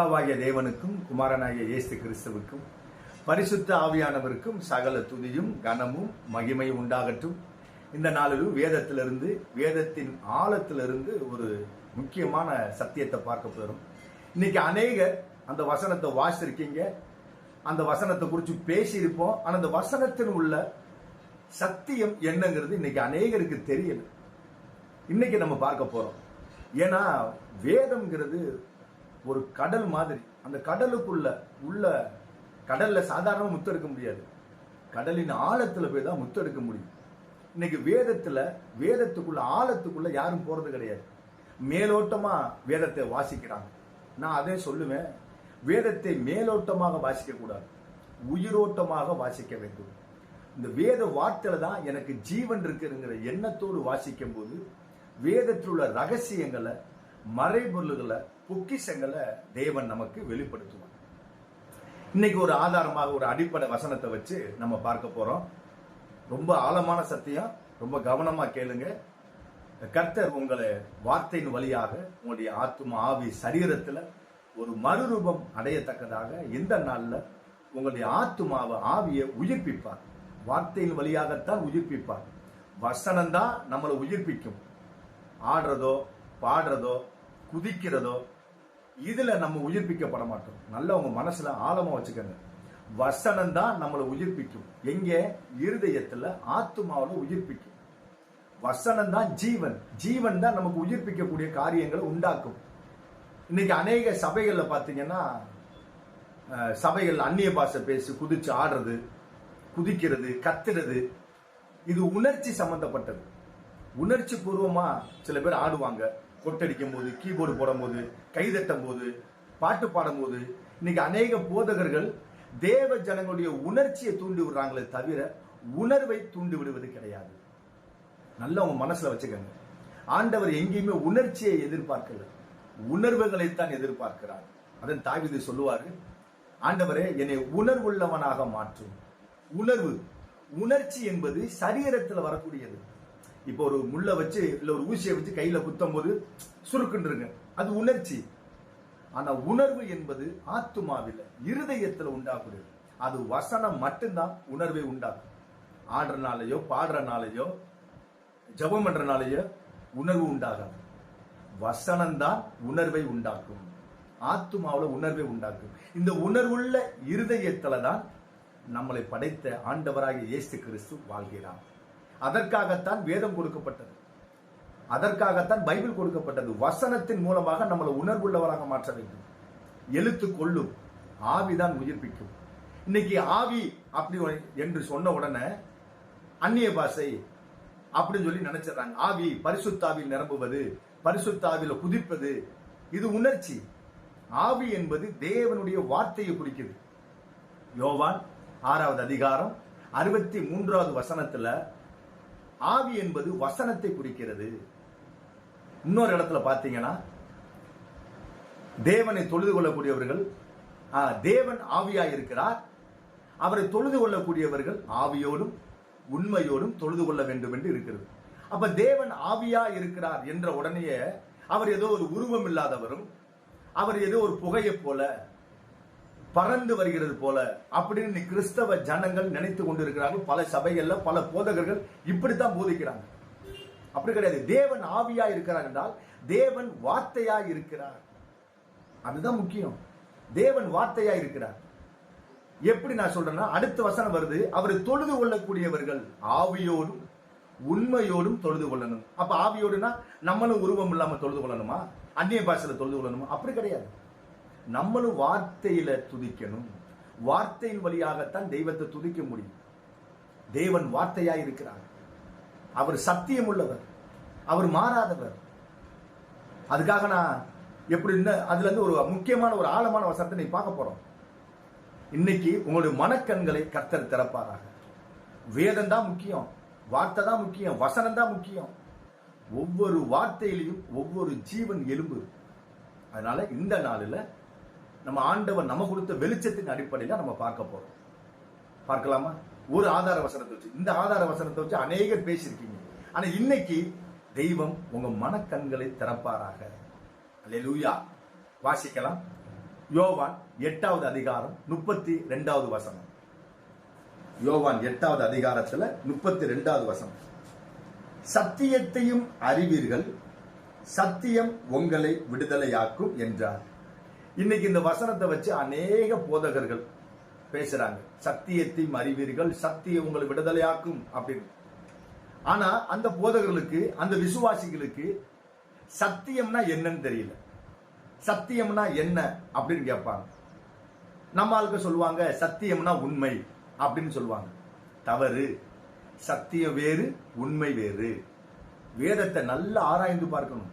பிதாவாகிய தேவனுக்கும் குமாரனாகிய இயேசு கிறிஸ்துவுக்கும் பரிசுத்த ஆவியானவருக்கும் சகல துதியும் கனமும் மகிமையும் உண்டாகட்டும். இந்த நாளிலும் வேதத்திலிருந்து வேதத்தின் ஆழத்திலிருந்து ஒரு முக்கியமான சத்தியத்தை பார்க்க போகிறோம் இன்னைக்கு அநேகர் அந்த வசனத்தை வாசிச்சிருக்கீங்க. அந்த வசனத்தை குறித்து பேசியிருப்போம். ஆனால் அந்த வசனத்தின் உள்ள சத்தியம் என்னங்கிறது இன்னைக்கு அநேகருக்கு தெரியல. இன்னைக்கு நம்ம பார்க்க போறோம். ஏன்னா வேதம்ங்கிறது ஒரு கடல் மாதிரி. அந்த கடலுக்குள்ள உள்ள கடல்ல சாதாரணமாக முத்தெடுக்க முடியாது. கடலின் ஆழத்துல போய் தான் முத்தெடுக்க முடியும். இன்னைக்கு வேதத்துல வேதத்துக்குள்ள ஆழத்துக்குள்ள யாரும் போறது கிடையாது. மேலோட்டமா வேதத்தை வாசிக்கிறாங்க. நான் அதே சொல்லுவேன். வேதத்தை மேலோட்டமாக வாசிக்க கூடாது. உயிரோட்டமாக வாசிக்க வேண்டும். இந்த வேத வார்த்தையில தான் எனக்கு ஜீவன் இருக்குங்கிற எண்ணத்தோடு வாசிக்கும் போது வேதத்தில் உள்ள ரகசியங்களை மறைபொருள்களை பொக்கிஷங்களை தேவன் நமக்கு வெளிப்படுத்துவார். இன்னைக்கு ஒரு ஆதாரமாக ஒரு அடிப்படை வசனத்தை வச்சு நம்ம பார்க்க போறோம். ரொம்ப ஆழமான சத்தியம் ரொம்ப கவனமா கேளுங்க. கர்த்தர் உங்களை வார்த்தையின் வழியாக உங்களுடைய ஆத்மா ஆவி சரீரத்துல ஒரு மறுரூபம் அடையத்தக்கதாக இந்த நாள்ல உங்களுடைய ஆத்மாவை ஆவியை உயிர்ப்பிப்பார். வார்த்தையின் வழியாகத்தான் உயிர்ப்பிப்பார். வசனம் தான் நம்மளை உயிர்ப்பிக்கும். ஆடுறதோ பாடுறதோ குதிக்கிறதோ இதுல நம்ம உயிர்ப்பிக்கப்பட மாட்டோம். நல்ல உங்க மனசுல ஆழமா வச்சுக்கோங்க. வசனம் தான் நம்மளை உயிர்ப்பிக்கும். எங்க? இருதயத்துல ஆத்மாவில உயிர்ப்பிக்கும். வசனம் தான் ஜீவன். ஜீவன் தான் நமக்கு உயிர்ப்பிக்கக்கூடிய காரியங்களை உண்டாக்கும். இன்னைக்கு அநேக சபைகள்ல பாத்தீங்கன்னா சபைகள் அந்நிய பாஷை பேசி குதிச்சு ஆடுறது குதிக்கிறது கத்துறது இது உணர்ச்சி சம்பந்தப்பட்டது. உணர்ச்சி பூர்வமா சில பேர் ஆடுவாங்க. கொட்டடிக்கும் போது கீபோர்டு போடும் போது கைதட்டும் போது பாட்டு பாடும் போது இன்னைக்கு அநேக போதகர்கள் தேவ ஜனங்களுடைய உணர்ச்சியை தூண்டி விடுறாங்களே தவிர உணர்வை தூண்டி விடுவது கிடையாது. நல்லா உங்க மனசுல வச்சுக்கோங்க. ஆண்டவர் எங்கேயுமே உணர்ச்சியை எதிர்பார்க்கல. உணர்வுகளைத்தான் எதிர்பார்க்கிறார். அதன் தாவிது சொல்லுவாரு ஆண்டவரே என்னை உணர்வுள்ளவனாக மாற்றும். உணர்வு. உணர்ச்சி என்பது சரீரத்தில் வரக்கூடியது. இப்போ ஒரு முள்ள வச்சு இல்ல ஒரு ஊசியை வச்சு கையில குத்தும் போது சுருக்குன்றுங்க. அது உணர்ச்சி. ஆனா உணர்வு என்பது ஆத்துமாவில் இருதயத்தில் உண்டாகக்கூடியது அது வசனம் மட்டும்தான் உணர்வை உண்டாக்கும். ஆடுறனாலேயோ பாடுறனாலேயோ ஜெபம் பண்றனாலேயோ உணர்வு உண்டாகாது. வசனம்தான் உணர்வை உண்டாக்கும். ஆத்துமாவில் உணர்வை உண்டாக்கும். இந்த உணர்வுள்ள இருதயத்தில் தான் நம்மளை படைத்த ஆண்டவராக இயேசு கிறிஸ்து வாழ்கிறான் அதற்காகத்தான் வேதம் கொடுக்கப்பட்டது. அதற்காகத்தான் பைபிள் கொடுக்கப்பட்டது. வசனத்தின் மூலமாக நம்மளை உணர்வுள்ளவராக மாற்ற வேண்டும். எழுத்து கொள்ளும். ஆவிதான் உயிர்ப்பிக்கும். இன்னைக்கு ஆவி அப்படி என்று சொன்ன உடனே அந்நிய பாஷை அப்படின்னு சொல்லி நினைச்சிடறாங்க. ஆவி பரிசுத்தாவில் நிரம்புவது பரிசுத்தாவில குதிப்பது இது உணர்ச்சி. ஆவி என்பது தேவனுடைய வார்த்தையை குறிக்குது. யோவான் ஆறாவது அதிகாரம் அறுபத்தி மூன்றாவது வசனத்துல ஆவி என்பது வசனத்தை குறிக்கிறது. இன்னொரு இடத்துல பார்த்தீங்கன்னா தேவனை தொழுது கொள்ளக்கூடியவர்கள் தேவன் ஆவியாக இருக்கிறார். அவரை தொழுது கொள்ளக்கூடியவர்கள் ஆவியோடும் உண்மையோடும் தொழுது கொள்ள வேண்டும் என்று இருக்கிறது. அப்ப தேவன் ஆவியா இருக்கிறார் என்ற உடனேயே அவர் ஏதோ ஒரு உருவம் இல்லாதவரும் அவர் ஏதோ ஒரு புகையைப் போல பறந்து வருகிறது போல. அப்படின்னு கிறிஸ்தவ ஜனங்கள் நினைத்து கொண்டிருக்கிறார்கள். பல சபைகள்ல பல போதகர்கள் இப்படித்தான் போதிக்கிறாங்க. அப்படி கிடையாது. தேவன் ஆவியா இருக்கிறார் என்றால் தேவன் வார்த்தையா இருக்கிறார். அதுதான் முக்கியம். தேவன் வார்த்தையா இருக்கிறார். எப்படி நான் சொல்றேன்னா அடுத்த வசனம் வருது. அவரை தொழுது கொள்ளக்கூடியவர்கள் ஆவியோடும் உண்மையோடும் தொழுது கொள்ளணும். அப்ப ஆவியோடுனா நம்மளும் உருவம் இல்லாம தொழுது கொள்ளணுமா? அந்நிய பாஷையில தொழுது கொள்ளணுமா? அப்படி கிடையாது. நம்மளும் வார்த்தையில துதிக்கணும். வார்த்தையின் வழியாகத்தான் தெய்வத்தை துதிக்க முடியும். தேவன் வார்த்தையா இருக்கிறார். அவர் சத்தியம் உள்ளவர். அவர் மாறாதவர். அதுக்காக நான் எப்படி அதுல இருந்து ஒரு முக்கியமான ஒரு ஆழமான வசனத்தை நீ பார்க்க போறோம். இன்னைக்கு உங்களுடைய மனக்கண்களை கர்த்தர் திறப்பாராக. வேதம் தான் முக்கியம். வார்த்தை தான் முக்கியம். வசனம் தான் முக்கியம். ஒவ்வொரு வார்த்தையிலையும் ஒவ்வொரு ஜீவன் எலும்பு. அதனால இந்த நாளில் நம்ம ஆண்டவர் நம்ம கொடுத்த வெளிச்சத்தின் அடிப்படையில் நம்ம பார்க்க போறோம். பார்க்கலாமா? ஒரு ஆதார வசனத்தை வச்சு. இந்த ஆதார வசனத்தை வச்சு அநேகர் பேசியிருக்கீங்க. ஆனா இன்னைக்கு தெய்வம் உங்க மனக்கண்களை திறப்பாராக. லூயா வாசிக்கலாம். யோவான் எட்டாவது அதிகாரம் முப்பத்தி ரெண்டாவது வசனம். யோவான் எட்டாவது அதிகாரத்துல முப்பத்தி ரெண்டாவது வசனம். சத்தியத்தையும் அறிவீர்கள். சத்தியம் உங்களை விடுதலையாக்கும் என்றார். இன்னைக்கு இந்த வசனத்தை வச்சு அநேக போதகர்கள் பேசுறாங்க. சத்தியத்தையும் அறிவீர்கள் சத்தியம் உங்களை விடுதலையாக்கும் அப்படின்னு. ஆனா அந்த போதகர்களுக்கு அந்த விசுவாசிகளுக்கு சத்தியம்னா என்னன்னு தெரியல. சத்தியம்னா என்ன அப்படின்னு கேட்பாங்க. நம்ம ஆளுக்கு சொல்லுவாங்க சத்தியம்னா உண்மை அப்படின்னு சொல்லுவாங்க. தவறு. சத்தியம் வேறு உண்மை வேறு. வேதத்தை நல்லா ஆராய்ந்து பார்க்கணும்.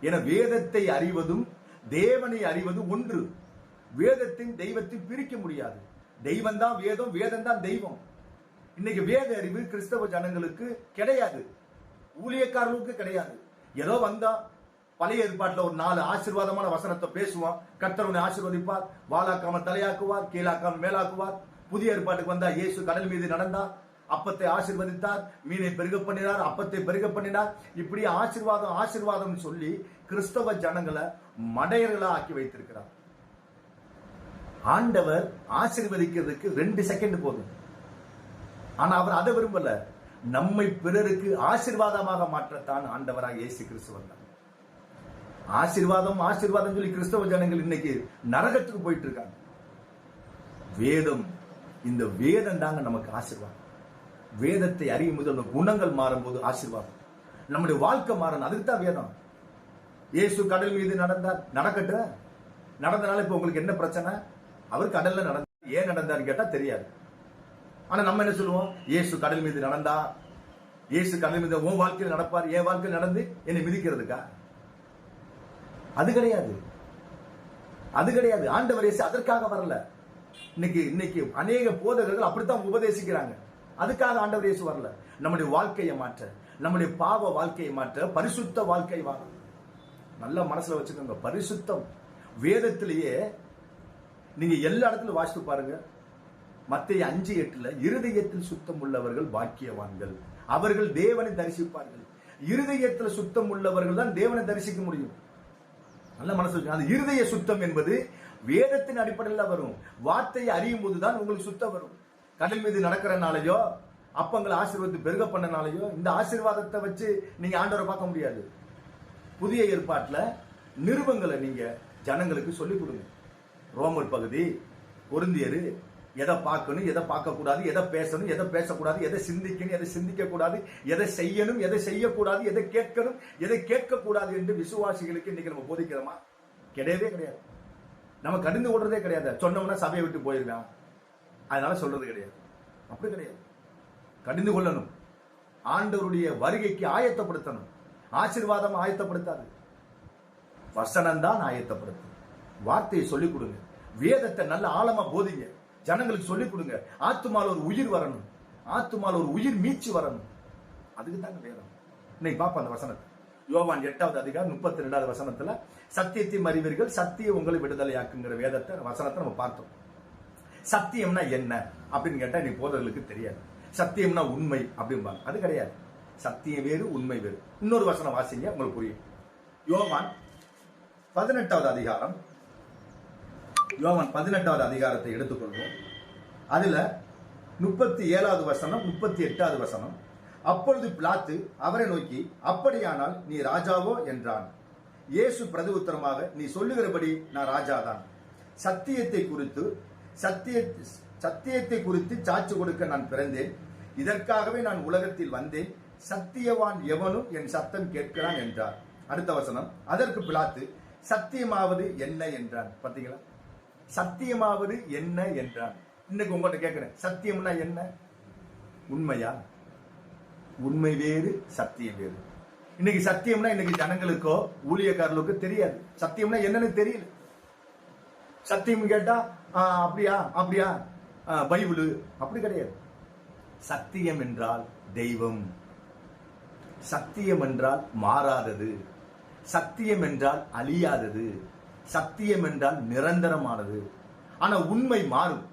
என வேதத்தை அறிவதும் தேவனை அறிவதும் ஒன்று. வேதத்தின் தெய்வத்தை பிரிக்க முடியாது. தெய்வம் தான் வேதம் வேதம் தான் தெய்வம். இன்னைக்கு வேத அறிவு கிறிஸ்தவ ஜனங்களுக்கு கிடையாது. ஊழியக்காரர்களுக்கு கிடையாது. ஏதோ வந்தா பழைய ஏற்பாட்டில் ஒரு நாலு ஆசீர்வாதமான வசனத்தை பேசுவான். கர்த்தரவனை ஆசீர்வதிப்பார். வாளாக்காம தலையாக்குவார் கீழாக்காம மேலாக்குவார். புதிய ஏற்பாட்டுக்கு வந்தா இயேசு கடல் மீது நடந்தா அப்பத்தை ஆசிர்வதித்தார் மீனை பெருக பண்ணினார் அப்பத்தை பெருக பண்ணினார். இப்படி ஆசிர்வாதம் ஆசிர்வாதம் சொல்லி கிறிஸ்தவ ஜனங்களை மடையர்களா ஆக்கி வைத்திருக்கிறார். ஆண்டவர் ஆசிர்வதிக்கிறதுக்கு ரெண்டு செகண்ட் போதும். ஆனா அவர் அதை விரும்பல. நம்மை பிறருக்கு ஆசிர்வாதமாக மாற்றத்தான் ஆண்டவராக இயேசு கிறிஸ்து வந்தார். ஆசீர்வாதம் ஆசிர்வாதம் சொல்லி கிறிஸ்தவ ஜனங்கள் இன்னைக்கு நரகத்துக்கு போயிட்டு இருக்காங்க. வேதம் இந்த வேதம் தாங்க நமக்கு ஆசீர்வாதம். வேதத்தை அறியும் போது நம்ம குணங்கள் மாறும்போது ஆசீர்வாதம். நம்முடைய வாழ்க்கை மாறணும். அதுக்கு தான் வேதம். இயேசு கடல் மீது நடந்தார். நடக்கட்டு நடந்தனால இப்போ உங்களுக்கு என்ன பிரச்சனை? அவர் கடல்ல நடந்தார் ஏன் நடந்தாருன்னு கேட்டா தெரியாது. ஆனா நம்ம என்ன சொல்லுவோம்? இயேசு கடல் மீது நடந்தா இயேசு கடல் மீது உன் வாழ்க்கையில் நடப்பார் என் வாழ்க்கையில் நடந்து என்னை மிதிக்கிறதுக்கா? அது கிடையாது. அது கிடையாது. ஆண்டவர் இயேசு அதற்காக வரல. இன்னைக்கு இன்னைக்கு அநேக போதகர்கள் அப்படித்தான் உபதேசிக்கிறாங்க. அதுக்காக ஆண்டவர் இயேசு வரல. நம்முடைய வாழ்க்கையை மாற்ற நம்முடைய பாவ வாழ்க்கையை மாற்ற பரிசுத்த வாழ்க்கை வாழ நல்ல மனசுல வச்சுக்கோங்க பரிசுத்தம். வேதத்திலேயே நீங்க எல்லா இடத்துலயும் வாசித்து பாருங்க. மத்திய அஞ்சு எட்டுல இருதயத்தில் சுத்தம் உள்ளவர்கள் பாக்கியவான்கள். அவர்கள் தேவனை தரிசிப்பார்கள். இருதயத்தில் சுத்தம் உள்ளவர்கள் தான் தேவனை தரிசிக்க முடியும். நல்ல மனசு வச்சுக்கோங்க. அந்த இருதய சுத்தம் என்பது வேதத்தின் அடிப்படையில் வரும். வார்த்தையை அறியும் போதுதான் உங்களுக்கு சுத்தம் வரும். கடல் மீது நடக்கிறனாலயோ அப்பங்களை ஆசீர்வாதத்தை பெருக பண்ணனாலயோ இந்த ஆசீர்வாதத்தை வச்சு நீங்க ஆண்டவரை பார்க்க முடியாது. புதிய ஏற்பாட்டில் நிருபங்களை நீங்க ஜனங்களுக்கு சொல்லிக் கொடுங்க. ரோமர் பகுதி பொருந்தியரு எதை பார்க்கணும் எதை பார்க்கக்கூடாது எதை பேசணும் எதை பேசக்கூடாது எதை சிந்திக்கணும் எதை சிந்திக்கக்கூடாது எதை செய்யணும் எதை செய்யக்கூடாது எதை கேட்கணும் எதை கேட்கக்கூடாது என்று விசுவாசிகளுக்கு இன்னைக்கு நம்ம போதிக்கிறோமா? கிடையவே கிடையாது. நம்ம கடிந்து ஓடுறதே கிடையாது. சொன்னோம்னா சபையை விட்டு போயிருக்கான் அதனால சொல்றது கிடையாது. அப்படி கிடையாது. கடிந்து கொள்ளணும். ஆண்டவருடைய வருகைக்கு ஆயத்தப்படுத்தணும். ஆசீர்வாதம் ஆயத்தப்படுத்தாது. வசனம் தான் ஆயத்தப்படுத்தும். வார்த்தையை சொல்லிக் கொடுங்க. வேதத்தை நல்ல ஆழமா போதிங்க. ஜனங்களுக்கு சொல்லிக் கொடுங்க. ஆத்துமால ஒரு உயிர் வரணும். ஆத்துமால ஒரு உயிர் மீச்சு வரணும். அதுக்கு தாங்க வேதம். இன்னைக்கு பாப்போம் அந்த வசனத்தை. யோவான் எட்டாவது அதிகாரம் முப்பத்தி ரெண்டாவது வசனத்துல சத்தியத்தை அறிவீர்கள் சத்தியம் உங்களை விடுதலையாக்குங்கிற வேதத்தை வசனத்தை நம்ம பார்த்தோம். சத்தியம்னா என்ன அப்படின்னு கேட்டா நீ போதர்களுக்கு தெரியாது. சத்தியம்னா உண்மை அப்படிம்பாங்க. அது கிடையாது. சத்தியம் வேறு உண்மை வேறு. இன்னொரு வசனம் வாசிங்க உங்களுக்கு புரியும். யோவான் பதினெட்டாவது அதிகாரம். யோவான் பதினெட்டாவது அதிகாரத்தை எடுத்துக்கொள்வோம். அதுல முப்பத்தி ஏழாவது வசனம் முப்பத்தி எட்டாவது வசனம். அப்பொழுது பிளாத்து அவரை நோக்கி அப்படியானால் நீ ராஜாவோ? என்றான். இயேசு பிரதி உத்தரமாக நீ சொல்லுகிறபடி நான் ராஜாதான். சத்தியத்தை குறித்து சத்திய சத்தியத்தை குறித்து சாட்சி கொடுக்க நான் பிறந்தேன். இதற்காகவே நான் உலகத்தில் வந்தேன். சத்தியவான் எவனும் என் சத்தம் கேட்கிறான் என்றார். அடுத்த வசனம். அதற்கு பிளாத்து சத்தியமாவது என்ன என்றான். பாத்தீங்களா சத்தியமாவது என்ன என்றான். இன்னைக்கு உங்கள்கிட்ட கேட்கிறேன். சத்தியம்னா என்ன? உண்மையா? உண்மை வேறு சத்தியம் வேறு. இன்னைக்கு சத்தியம்னா இன்னைக்கு ஜனங்களுக்கோ ஊழியக்காரர்களுக்கோ தெரியாது. சத்தியம்னா என்னன்னு தெரியல. சத்தியம் கேட்டா அப்படியா? அப்படியா? பைபிள். அப்படி கிடையாது. சத்தியம் என்றால் தெய்வம். சத்தியம் என்றால் மாறாதது. சத்தியம் என்றால் அழியாதது. சத்தியம் என்றால் நிரந்தரமானது. ஆனா உண்மை மாறும்.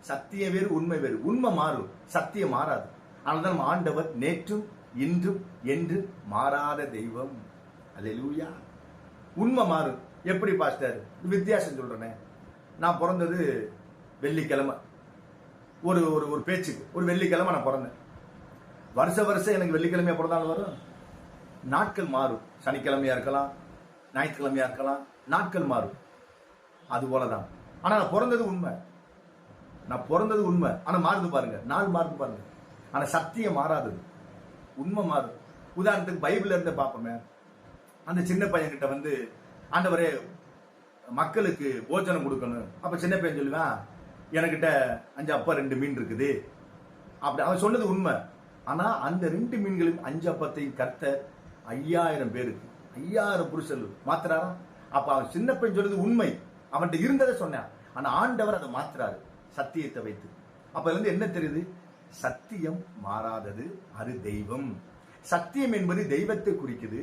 சத்தியம் வேறு உண்மை வேறு. உண்மை மாறும். சத்தியம் மாறாது. ஆனால் நம்ம ஆண்டவர் நேற்றும் இன்றும் என்று மாறாத தெய்வம். அல்ல உண்மை மாறும். எப்படி பாஸ்டர்? வித்தியாசம் சொல்றேன். நான் பிறந்தது வெள்ளிக்கிழமை. ஒரு ஒரு ஒரு பேச்சுக்கு. ஒரு வெள்ளிக்கிழமை நான் பிறந்தேன். வருஷ வருஷம் எனக்கு வெள்ளிக்கிழமையா பிறந்தாலும் வரும். நாட்கள் மாறும். சனிக்கிழமையா இருக்கலாம் ஞாயிற்றுக்கிழமையா இருக்கலாம் நாட்கள் மாறும். அது போலதான். ஆனா நான் பிறந்தது உண்மை. நான் பிறந்தது உண்மை. ஆனா மாறுது பாருங்க. நாள் மாறுது பாருங்க. ஆனா சத்தியம் மாறாதது. உண்மை மாறும். உதாரணத்துக்கு பைபிள்ல இருந்து பார்ப்போமே அந்த சின்ன பையன்கிட்ட வந்து ஆண்டவரே மக்களுக்கு போஜனம் கொடுக்கணும். அப்ப சின்ன பையன் சொல்லுவான் எனக்கிட்ட அஞ்சு அப்பா ரெண்டு மீன் இருக்குது. அப்படி அவன் சொன்னது உண்மை. ஆனா அந்த ரெண்டு மீன்களும் அஞ்சு அப்பத்தையும் கத்த ஐயாயிரம் பேருக்கு ஐயாயிரம் புருஷர்கள் மாத்துறாரா? அப்ப அவன் சின்ன பையன் சொல்றது உண்மை. அவன்கிட்ட இருந்ததை சொன்னான். ஆனா ஆண்டவர் அதை மாத்துறாரு சத்தியத்தை வைத்து. அப்ப இருந்து என்ன தெரியுது? சத்தியம் மாறாதது அது தெய்வம். சத்தியம் என்பது தெய்வத்தை குறிக்குது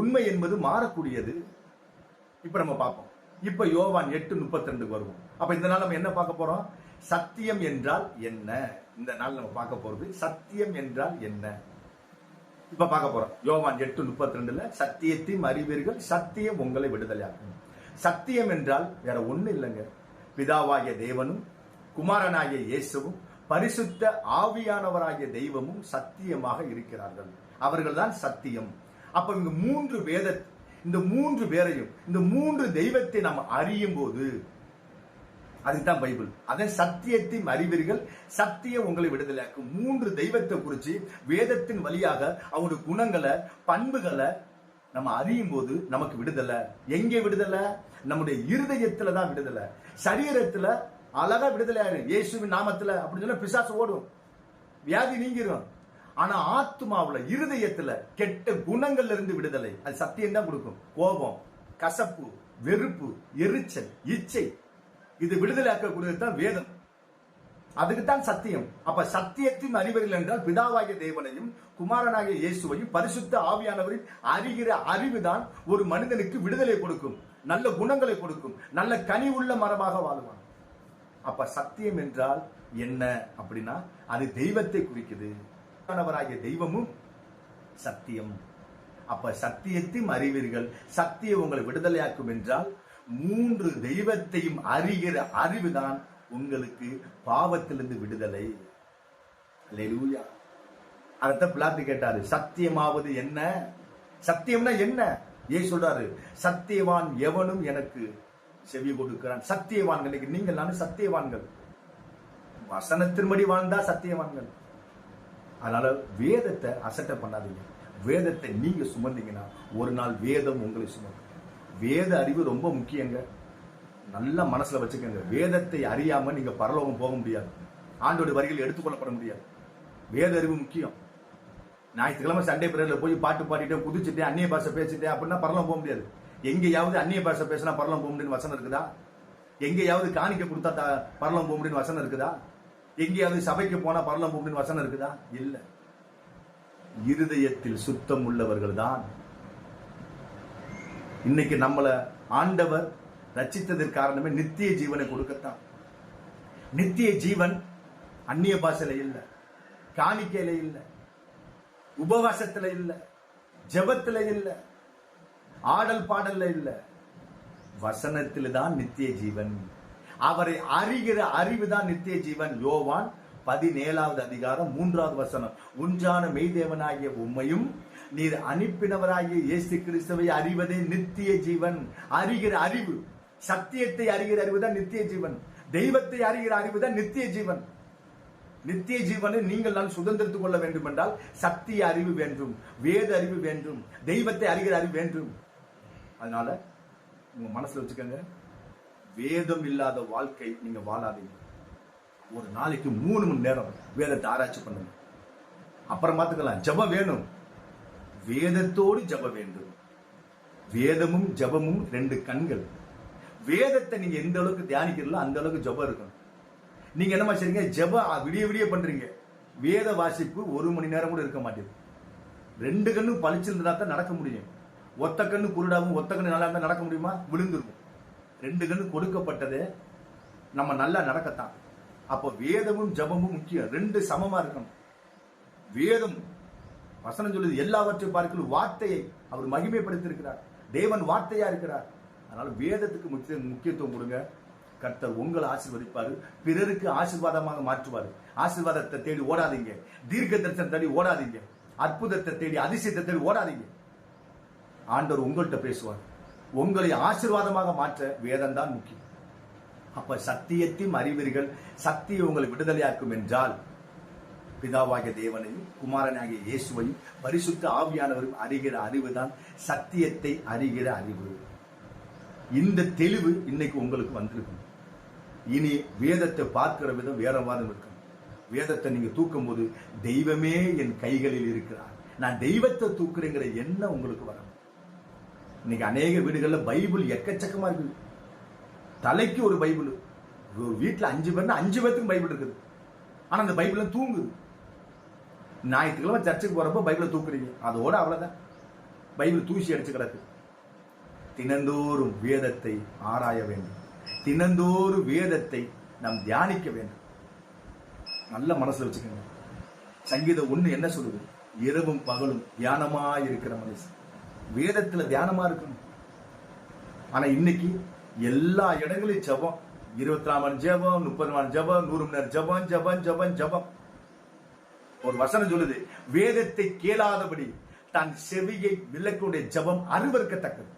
உண்மை என்பது மாறக்கூடியது. இப்ப நம்ம பார்ப்போம். இப்ப யோவான் எட்டு முப்பத்தி ரெண்டுக்கு வருவோம். அப்ப இந்த நாள் நம்ம என்ன பார்க்க போறோம்? சத்தியம் என்றால் என்ன? இந்த நாள் நம்ம பார்க்க போறது சத்தியம் என்றால் என்ன? இப்ப பார்க்க போறோம். யோவான் எட்டு முப்பத்தி ரெண்டுல சத்தியத்தையும் அறிவீர்கள் சத்தியம் உங்களை விடுதலையாகும் சத்தியம் என்றால் வேற ஒண்ணு இல்லைங்க. பிதாவாகிய தேவனும் குமாரனாகிய இயேசுவும் பரிசுத்த ஆவியானவராகிய தெய்வமும் சத்தியமாக இருக்கிறார்கள். அவர்கள்தான் சத்தியம். அப்ப இங்க மூன்று வேத இந்த மூன்று பேரையும் இந்த மூன்று தெய்வத்தை நாம் அறியும் போது அதுதான் பைபிள். அதன் சத்தியத்தின் அறிவீர்கள் சத்தியம் உங்களை விடுதலையாக்கும் மூன்று தெய்வத்தை குறிச்சு வேதத்தின் வழியாக அவங்களுடைய குணங்களை பண்புகளை நம்ம அறியும் போது நமக்கு விடுதலை. எங்கே விடுதலை? நம்முடைய இருதயத்துல தான் விடுதலை. சரீரத்துல அழகா விடுதலை ஆயிரும் இயேசுவின் நாமத்துல அப்படின்னு சொன்னா பிசாசு ஓடும். வியாதி நீங்கிரும். ஆனா ஆத்மாவுல இருதயத்துல கெட்ட குணங்கள்ல இருந்து விடுதலை. அது சத்தியம் தான் கொடுக்கும். கோபம் கசப்பு வெறுப்பு எரிச்சல் இச்சை இது விடுதலை ஆக்கக்கூடியது தான் வேதம். அதுக்கு தான் சத்தியம். அப்ப சத்தியத்தின் அறிவர்கள் என்றால் பிதாவாகிய தேவனையும் குமாரனாகிய இயேசுவையும் பரிசுத்த ஆவியானவரின் அறிகிற அறிவுதான் ஒரு மனிதனுக்கு விடுதலை கொடுக்கும். நல்ல குணங்களை கொடுக்கும். நல்ல கனி உள்ள மரமாக வாழ்வான். அப்ப சத்தியம் என்றால் என்ன அப்படின்னா அது தெய்வத்தை குறிக்குது. ஆண்டவராகிய தெய்வமும் சத்தியம். அப்ப சத்தியத்தையும் அறிவீர்கள் சத்தியம் உங்களை விடுதலையாக்கும் என்றால் மூன்று தெய்வத்தையும் அறிகிற அறிவுதான் உங்களுக்கு பாவத்திலிருந்து விடுதலை. அல்லேலூயா. பிளாத்து கேட்டாரு. சத்தியமாவது என்ன? சத்தியம்னா என்ன? ஏன் சொல்றாரு? சத்தியவான் எவனும் எனக்கு செவி கொடுக்கிறான். சத்தியவான்கள் நீங்கள் நானும் சத்தியவான்கள். வசனத்தின்படி வாழ்ந்தா சத்தியவான்கள். அதனால வேதத்தை அசட்டை பண்ணாதீங்க. வேதத்தை நீங்க சுமந்தீங்கன்னா ஒரு நாள் வேதம் உங்களை சுமக்கும். வேத அறிவு ரொம்ப முக்கியங்க. நல்ல மனசுல வச்சுக்கோங்க. வேதத்தை அறியாம நீங்க பரலோகம் போக முடியாது. ஆண்டோட வரிகள் எடுத்துக்கொள்ளப்பட முடியாது. வேத அறிவு முக்கியம். ஞாயிற்றுக்கிழமை சண்டே பிரேயர்ல போய் பாட்டு பாடிட்டு குதிச்சுட்டேன் அந்நிய பாஷை பேசிட்டேன் அப்படின்னா பரலம் போக முடியாது. எங்கேயாவது அந்நிய பாஷை பேசினா பரலம் போக முடியும்னு வசனம் இருக்குதா? எங்கேயாவது காணிக்க கொடுத்தா பரலம் போக முடியும்னு வசனம் இருக்குதா? எங்கேயாவது சபைக்கு போனா பரலம் போக வசனம் இருக்குதா? இல்ல. இருதயத்தில் சுத்தம் உள்ளவர்கள் தான். இன்னைக்கு நம்மளை ஆண்டவர் ரச்சித்ததற்கு காரணமே நித்திய ஜீவனை கொடுக்கத்தான். நித்திய ஜீவன் அந்நிய பாஷையில இல்ல. காணிக்கையில இல்லை. உபவாசத்துல இல்லை. ஜெபத்துல இல்லை. ஆடல் பாடல்ல இல்ல. வசனத்தில் தான் நித்திய ஜீவன். அவரை அறிகிற அறிவு தான் நித்திய ஜீவன் யோவான் பதினேழாவது அதிகாரம் மூன்றாவது வசனம். உன்றான மெய்தேவனாகிய உம்மையும் நீர் அனுப்பினவராகிய இயேசு கிறிஸ்துவை அறிவதே நித்திய ஜீவன் அறிகிற அறிவு சத்தியத்தை அறிகிற அறிவு தான் நித்திய ஜீவன் தெய்வத்தை அறிகிற அறிவு தான் நித்திய ஜீவன் நித்திய ஜீவனை நீங்கள் நான் சுதந்திரத்துக் கொள்ள வேண்டும் என்றால் சத்திய அறிவு வேண்டும் வேத அறிவு வேண்டும் தெய்வத்தை அறிகிற அறிவு வேண்டும். அதனால உங்க மனசுல வச்சுக்கோங்க. வேதம் இல்லாத வாழ்க்கை நீங்க வாழாதீங்க. ஒரு நாளைக்கு மூணு மணி நேரம் வேதத்தை ஆராய்ச்சி பண்ணுங்க. அப்புறம் பார்த்துக்கலாம் ஜெபம் வேணும். வேதத்தோடு ஜெபம் வேண்டும். வேதமும் ஜெபமும் ரெண்டு கண்கள். வேதத்தை நீங்க எந்த அளவுக்கு தியானிக்கிறீங்களோ அந்த அளவுக்கு ஜெபம் இருக்கணும். நீங்க என்ன செய்றீங்க? ஜப விடிய விடிய பண்றீங்க. வேத வாசிப்பு ஒரு மணி நேரம் கூட இருக்க மாட்டேங்குது ரெண்டு கண்ணும் பளிச்சிருந்தா தான் நடக்க முடியும். ஒத்த கண்ணு குருடாவும் ஒத்த கண்ணு நல்லா இருந்தா நடக்க முடியுமா? விழுந்துருக்கும் ரெண்டு கண்ணு கொடுக்கப்பட்டது நம்ம நல்லா நடக்கத்தான். அப்போ வேதமும் ஜபமும் முக்கியம். ரெண்டு சமமா இருக்கணும். வேதம் வசனம் சொல்லுது எல்லாவற்றையும் பார்க்கணும் வார்த்தையை அவர் மகிமைப்படுத்தியிருக்கிறார். தேவன் வார்த்தையா இருக்கிறார். அதனால வேதத்துக்கு முக்கிய முக்கியத்துவம் கொடுங்க. கர்த்தர் உங்களை ஆசிர்வதிப்பார். பிறருக்கு ஆசிர்வாதமாக மாற்றுவார். ஆசிர்வாதத்தை தேடி ஓடாதீங்க. தீர்க்க தரிசனம் தேடி ஓடாதீங்க. அற்புதத்தை தேடி அதிசயத்தை தேடி ஓடாதீங்க. ஆண்டவர் உங்கள்கிட்ட பேசுவார். உங்களை ஆசிர்வாதமாக மாற்ற வேதம் தான் முக்கியம். அப்ப சத்தியத்தையும் அறிவீர்கள் சத்தியம் உங்களை விடுதலையாக்கும் என்றால் பிதாவாகிய தேவனையும் குமாரனாகிய இயேசுவையும் பரிசுத்த ஆவியானவரும் அறிகிற அறிவு தான் சத்தியத்தை அறிகிற அறிவு. இந்த தெளிவு இன்னைக்கு உங்களுக்கு வந்திருக்கும். இனி வேதத்தை பார்க்கிற விதம் வேற மாதிரி இருக்கும். வேதத்தை நீங்க தூக்கும் போது தெய்வமே என் கைகளில் இருக்கிறார். நான் தெய்வத்தை தூக்குறேங்கிற எண்ணம் உங்களுக்கு வரும். இன்னைக்கு அநேக வீடுகளில் பைபிள் எக்கச்சக்கமா இருக்குது. தலைக்கு ஒரு பைபிள். ஒரு வீட்டில் அஞ்சு பேர்னா அஞ்சு பேர்த்துக்கும் பைபிள் இருக்குது. ஆனால் அந்த பைபிள் தூங்குது. ஞாயிற்றுக்கிழமை சர்ச்சுக்கு போகிறப்ப பைபிளை தூக்குறீங்க. அதோட அவ்வளோதான் பைபிள் தூசி அடிச்சு கிடக்கு. தினந்தோறும் வேதத்தை ஆராய வேண்டும். தினந்தோறும் வேதத்தை நாம் தியானிக்க வேண்டும். நல்ல மனசுல வச்சுக்கோங்க. சங்கீதம் ஒன்று என்ன சொல்லுது? இரவும் பகலும் தியானமாக இருக்கிற மனுஷன். வேதத்துல தியானமா இருக்கணும். ஆனா இன்னைக்கு எல்லா இடங்களையும் ஜெபம். இருபத்தி நாலு மணி ஜெபம் முப்பது மணி ஜெபம் நூறு மணி நேரம் ஜெபம் ஜெபம் ஜெபம் ஜெபம். ஒரு வசனம் சொல்லுது வேதத்தை கேளாதபடி தன் செவியை விளக்குடைய ஜெபம் அருவருக்கத்தக்கது.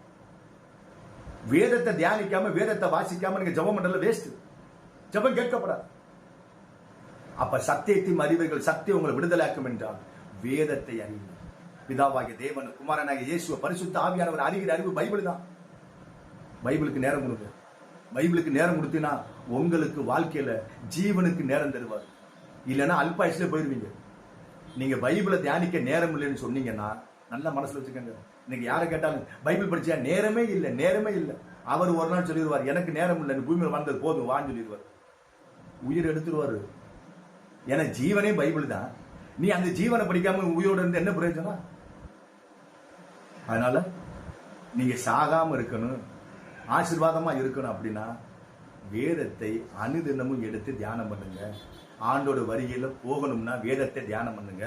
வேதத்தை தியானிக்காம வேதத்தை வாசிக்காம நீங்க ஜெபம் பண்றதுல வேஸ்ட் ஜெபம் கேட்கப்படாது. அப்ப சத்தியத்தையும் அறிவுகள் சத்தியம் உங்களை விடுதலாக்கும் என்றால் வேதத்தை அறியுங்கள். பிதாவாகிய தேவன் குமாரனாகிய இயேசுவ பரிசுத்த ஆவியானவர் அறிகிற அறிவு பைபிள் தான். பைபிளுக்கு நேரம் கொடுங்க. பைபிளுக்கு நேரம் கொடுத்தீங்கன்னா உங்களுக்கு வாழ்க்கையில ஜீவனுக்கு நேரம் தருவார். இல்லைன்னா அல்பாயுஸ்ல போயிருவீங்க. நீங்க பைபிளை தியானிக்க நேரம் இல்லைன்னு சொன்னீங்கன்னா நல்ல மனசுல வச்சுக்கோங்க. இன்னைக்கு யாரை கேட்டாலும் பைபிள் படிச்சா நேரமே இல்லை நேரமே இல்லை. அவர் ஒரு நாள் சொல்லிடுவார் எனக்கு நேரம் இல்லைன்னு பூமியில் வாழ்ந்தது போதும் வான்னு சொல்லிடுவார். உயிர் எடுத்துருவாரு. ஏன்னா ஜீவனே பைபிள் தான். நீ அந்த ஜீவனை படிக்காம உயிரோடு இருந்து என்ன பிரயோஜனம்? அதனால் நீங்கள் சாகாமல் இருக்கணும் ஆசீர்வாதமாக இருக்கணும் அப்படின்னா வேதத்தை அனுதினமும் எடுத்து தியானம் பண்ணுங்க. ஆண்டோட வரியில் போகணும்னா வேதத்தை தியானம் பண்ணுங்க.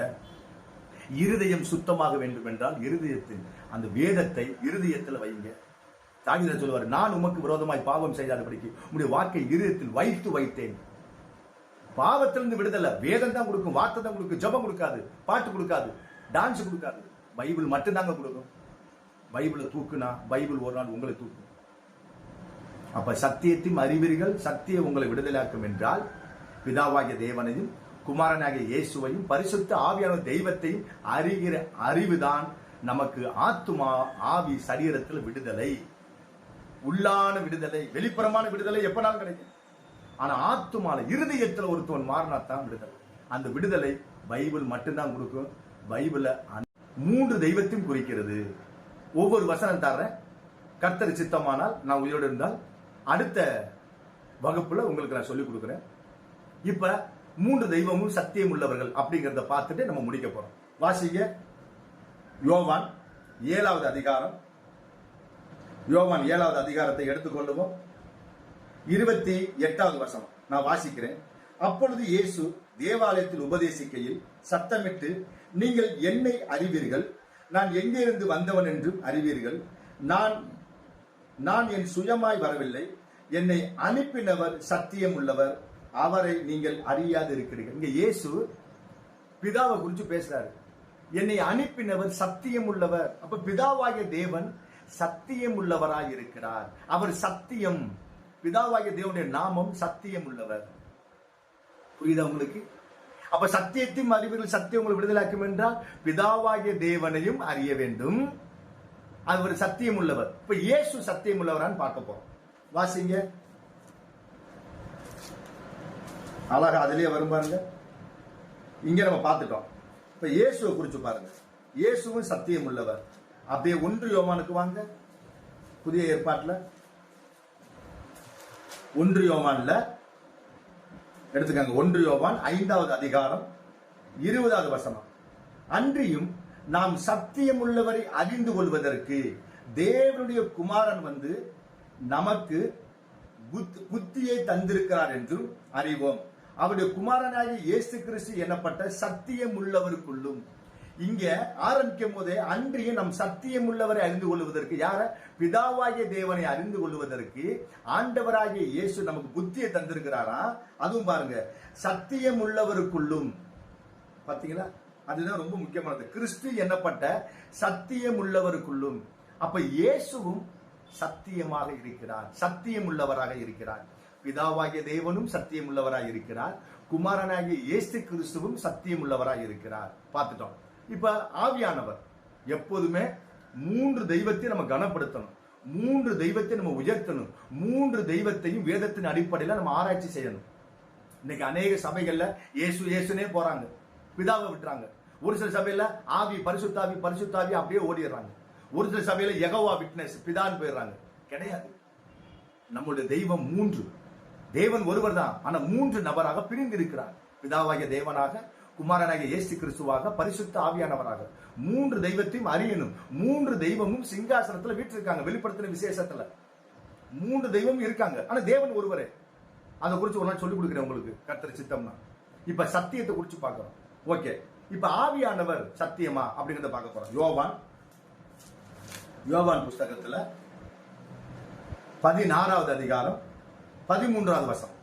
இருதயம் சுத்தமாக வேண்டும் என்றால் இருதயத்தின் அந்த வேதத்தை இருதயத்தில் வைங்க. தாகித சொல்லுவார் நான் உமக்கு விரோதமாய் பாவம் செய்யாதபடிக்கு உங்களுடைய வாக்கை இருதயத்தில் வைத்து வைத்தேன். பாவத்திலிருந்து விடுதலை வேதம் தான் கொடுக்கும் வார்த்தை தான் கொடுக்கும் ஜபம் கொடுக்காது பாட்டு கொடுக்காது டான்ஸ் கொடுக்காது. பைபிள் மட்டும்தாங்க கொடுக்கும். பைபிளை தூக்குனா பைபிள் ஒரு நாள் உங்களை தூக்கும். அப்ப சத்தியத்தையும் அறிவீர்கள் சத்தியம் உங்களை விடுதலாக்கும் என்றால் பிதாவாகிய தேவனையும் குமாரனாகிய இயேசுவையும் பரிசுத்த ஆவியான தெய்வத்தையும் அறிகிற அறிவுதான் நமக்கு ஆத்துமா ஆவி சரீரத்தில் விடுதலை. உள்ளான விடுதலை வெளிப்புறமான விடுதலை எப்பனாலும் கிடைக்கும். ஆனா ஆத்துமால இருதயத்துல ஒருத்தவன் மாறினா தான் விடுதலை. அந்த விடுதலை பைபிள் மட்டும்தான் கொடுக்கும். பைபிள மூன்று தெய்வத்தையும் குறிக்கிறது. ஒவ்வொரு வசனம் தர்றேன் கர்த்தர் சித்தமானால் நான் உயிரோடு இருந்தால் அடுத்த வகுப்புல உங்களுக்கு நான் சொல்லிக் கொடுக்குறேன். இப்ப மூன்று தெய்வமும் சத்தியம் உள்ளவர்கள் அப்படிங்கறத பார்த்துட்டு நம்ம முடிக்க போறோம். வாசிக்க யோவான் ஏழாவது அதிகாரம். யோவான் ஏழாவது அதிகாரத்தை எடுத்துக்கொள்ளுவோம். இருபத்தி எட்டாவது வசனம். நான் வாசிக்கிறேன். அப்பொழுது இயேசு தேவாலயத்தில் உபதேசிக்கையில் சத்தமிட்டு நீங்கள் என்னை அறிவீர்கள்? நான் எங்கிருந்து வந்தவன் என்றும் அறிவீர்கள். நான் நான் என் சுயமாய் வரவில்லை. என்னை அனுப்பினவர் சத்தியம் உள்ளவர் அவரை நீங்கள் அறியாது இருக்கிறீர்கள் இங்க இயேசு பிதாவை குறித்து பேசுறாரு. என்னை அனுப்பினவர் சத்தியம் உள்ளவர் அப்ப பிதாவாகிய தேவன் சத்தியம் உள்ளவராய் இருக்கிறார் அவர் சத்தியம். பிதாவாகிய தேவனுடைய நாமம் சத்தியம் உள்ளவர் புரியுதா உங்களுக்கு? அப்ப சத்தியத்தையும் அறிவீர்கள் சத்தியம் உங்களை விடுதலாக்கும் என்றால் பிதாவாகிய தேவனையும் அறிய வேண்டும். அவர் சத்தியம் உள்ளவர். இப்ப இயேசு சத்தியம் உள்ளவரான்னு பார்க்க போறோம். வாசிங்க. அழகா அதுலயே வரும் பாருங்க. இங்க நம்ம பார்த்துட்டோம். இப்ப இயேசுவை குறிச்சு பாருங்க. இயேசுவும் சத்தியம் உள்ளவர். அப்படியே ஒன்று யோவானுக்கு வாங்க. புதிய ஏற்பாட்டில். ஒன்று யோவான்ல எடுத்துக்கங்க. ஒன்று யோவான் ஐந்தாவது அதிகாரம் இருபதாவது வசனம். அன்றியும் நாம் சத்தியம் உள்ளவரை அறிந்து கொள்வதற்கு தேவனுடைய குமாரன் வந்து நமக்கு புத்தியை தந்திருக்கிறார் என்றும் அறிவோம். அவருடைய குமாரனாகிய இயேசு கிறிஸ்து எனப்பட்ட சத்தியம் உள்ளவருக்குள்ளும் இங்க ஆரம்பிக்கும் போதே அன்றைய நம் சத்தியம் உள்ளவரை அறிந்து கொள்வதற்கு யார? பிதாவாகிய தேவனை அறிந்து கொள்வதற்கு ஆண்டவராகிய இயேசு நமக்கு புத்தியை தந்திருக்கிறாரா? அதுவும் பாருங்க சத்தியம் உள்ளவருக்குள்ளும். பாத்தீங்களா? அதுதான் ரொம்ப முக்கியமானது. கிறிஸ்து என்னப்பட்ட சத்தியம் உள்ளவருக்குள்ளும். அப்ப இயேசுவும் சத்தியமாக இருக்கிறார். சத்தியம் உள்ளவராக இருக்கிறார். பிதாவாகிய தேவனும் சத்தியம் உள்ளவராக இருக்கிறார். குமாரனாகிய இயேசு கிறிஸ்துவும் சத்தியம் உள்ளவராக இருக்கிறார். பார்த்துட்டோம். இப்ப ஆவியானவர் எப்போதுமே மூன்று தெய்வத்தை நம்ம கனப்படுத்தணும். மூன்று தெய்வத்தை நம்ம உயர்த்தணும். மூன்று தெய்வத்தையும் வேதத்தின் அடிப்படையில் நம்ம ஆராய்ச்சி செய்யணும். இன்னைக்கு அநேக சபைகள்ல இயேசு இயேசுனே போறாங்க. பிதாவை விட்டுறாங்க. ஒரு சில சபையில ஆவி பரிசுத்தாவி பரிசுத்தாவி அப்படியே ஓடிடுறாங்க. ஒரு சில சபையில எகவா விட்னஸ் பிதான்னு போயிடுறாங்க. கிடையாது. நம்மளுடைய தெய்வம் மூன்று. தேவன் ஒருவர் தான் ஆனா மூன்று நபராக பிரிந்து இருக்கிறார் பிதாவாகிய தேவனாக குமாரனாகிய இயேசு கிறிஸ்துவாக பரிசுத்த ஆவியானவராக மூன்று தெய்வத்தையும் அறியணும். மூன்று தெய்வமும் சிங்காசனத்துல வீட்டிருக்காங்க வெளிப்படுத்தின விசேஷத்துல. மூன்று தெய்வம் இருக்காங்க. ஆனா தேவன் ஒருவரே. அதை குறித்து ஒரு நாள் சொல்லிக் கொடுக்குறேன் உங்களுக்கு. கர்த்தர் சித்தம்னா. இப்ப சத்தியத்தை குறித்து பார்க்கிறோம். ஓகே. இப்ப ஆவியானவர் சத்தியமா அப்படிங்கறத பார்க்க போறோம். யோவான். யோவான் புஸ்தகத்துல பதினாறாவது அதிகாரம் பதிமூன்றாவது வசம்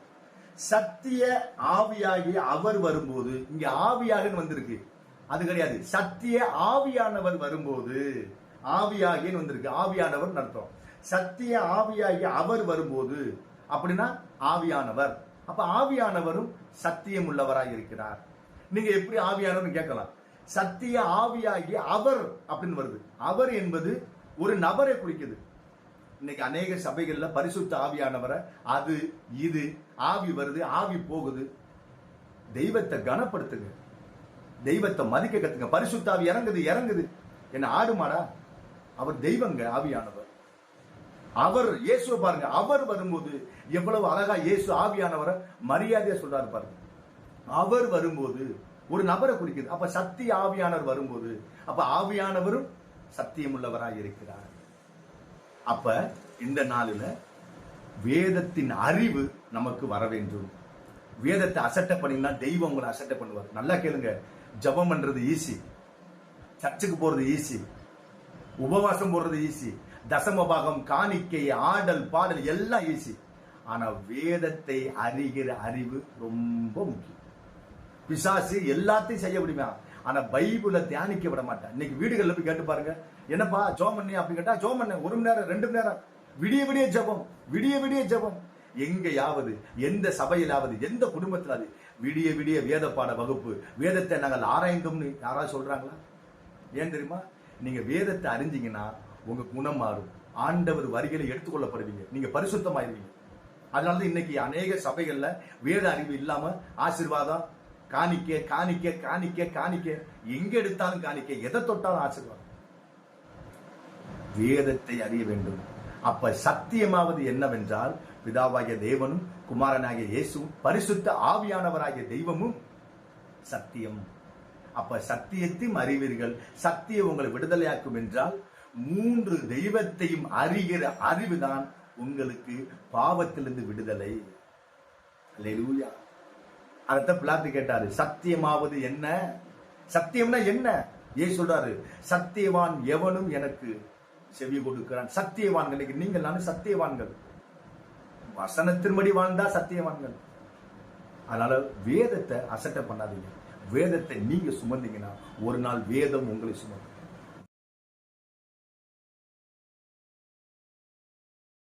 சத்திய ஆவியாகி அவர் வரும்போது இங்க ஆவியாகன்னு வந்திருக்கு. அது கிடையாது. சத்திய ஆவியானவர் வரும்போது ஆவியாகின்னு வந்திருக்கு. ஆவியானவர் அர்த்தம். சத்திய ஆவியாகி அவர் வரும்போது அப்படின்னா ஆவியானவர். அப்ப ஆவியானவரும் சத்தியம் உள்ளவராக இருக்கிறார். நீங்க எப்படி ஆவியானவர் கேட்கலாம். சத்திய ஆவியாகி அவர் அப்படின்னு வருது. அவர் என்பது ஒரு நபரை குறிக்குது. இன்னைக்கு அநேக சபைகள்ல பரிசுத்த ஆவியானவரை அது இது ஆவி வருது ஆவி போகுது. தெய்வத்தை கனப்படுத்துங்க. தெய்வத்தை மதிக்க கத்துங்க. பரிசுத்த ஆவி இறங்குது இறங்குது. என்ன ஆடு மாடா? அவர் தெய்வங்க ஆவியானவர். அவர் இயேசுவை பாருங்க அவர் வரும்போது எவ்வளவு அழகா இயேசு ஆவியானவரை மரியாதையா சொல்றாரு பாருங்க. அவர் வரும்போது ஒரு நபரை குறிக்குது. அப்ப சத்திய ஆவியானவர் வரும்போது அப்ப ஆவியானவரும் சத்தியம் இருக்கிறார். அப்ப இந்த நாளில் வேதத்தின் அறிவு நமக்கு வர வேண்டும். வேதத்தை அசட்டை பண்ணினா தெய்வம் உங்களை அசட்டை பண்ணுவார். நல்லா கேளுங்க. ஜபம் பண்றது ஈஸி சர்ச்சுக்கு போறது ஈஸி உபவாசம் போடுறது ஈஸி தசம பாகம் காணிக்கை ஆடல் பாடல் எல்லாம் ஈஸி ஆனா வேதத்தை அறிகிற அறிவு ரொம்ப முக்கியம். பிசாசு எல்லாத்தையும் செய்ய முடியுமா? ஆனா பைபிளை தியானிக்க விட மாட்டேன். இன்னைக்கு வீடுகளில் போய் கேட்டு பாருங்க. என்னப்பா ஜோம் பண்ணி அப்படின்னு கேட்டா ஜோம் பண்ண. ஒரு மணி நேரம் ரெண்டு மணி நேரம். விடிய விடிய ஜபம். விடிய விடிய ஜபம். எங்கேயாவது எந்த சபையிலாவது எந்த குடும்பத்திலாவது விடிய விடிய வேத பாட வகுப்பு வேதத்தை நாங்கள் ஆராய்ந்தோம்னு யாராவது சொல்றாங்களா? ஏன் தெரியுமா? நீங்க வேதத்தை அறிஞ்சீங்கன்னா உங்க குணம் மாறும். ஆண்டவர் வரிகளை எடுத்துக்கொள்ளப்படுவீங்க. நீங்க பரிசுத்தமாயிருவீங்க. அதனாலதான் இன்னைக்கு அநேக சபைகள்ல வேத அறிவு இல்லாம ஆசீர்வாதம் காணிக்க காணிக்க காணிக்க காணிக்க. எங்க எடுத்தாலும் காணிக்க. எதை தொட்டாலும் ஆசீர்வாதம். வேதத்தை அறிய வேண்டும். அப்ப சத்தியமாவது என்னவென்றால் பிதாவாகிய தேவனும் குமாரனாகிய இயேசுவும் பரிசுத்த ஆவியானவராகிய தெய்வமும் சத்தியம். அப்ப சத்தியத்தையும் அறிவீர்கள். சத்தியம் உங்களை விடுதலையாக்கும் என்றால் மூன்று தெய்வத்தையும் அறிகிற அறிவுதான் உங்களுக்கு பாவத்திலிருந்து விடுதலை. அல்லேலூயா. அதைத்தான் பிளாத்து கேட்டாரு. சத்தியமாவது என்ன? சத்தியம்னா என்ன? ஏன் சொல்றாரு சத்தியவான் எவனும் எனக்கு செவி கொடுக்கிறான் சத்தியவான்கள். இன்னைக்கு நீங்கள் நானும் சத்தியவான்கள். வசனத்தின்படி வாழ்ந்தா சத்தியவான்கள். அதனால வேதத்தை அசட்டை பண்ணாதீங்க. வேதத்தை நீங்க சுமந்தீங்கன்னா ஒரு நாள் வேதம் உங்களை சுமக்கும்.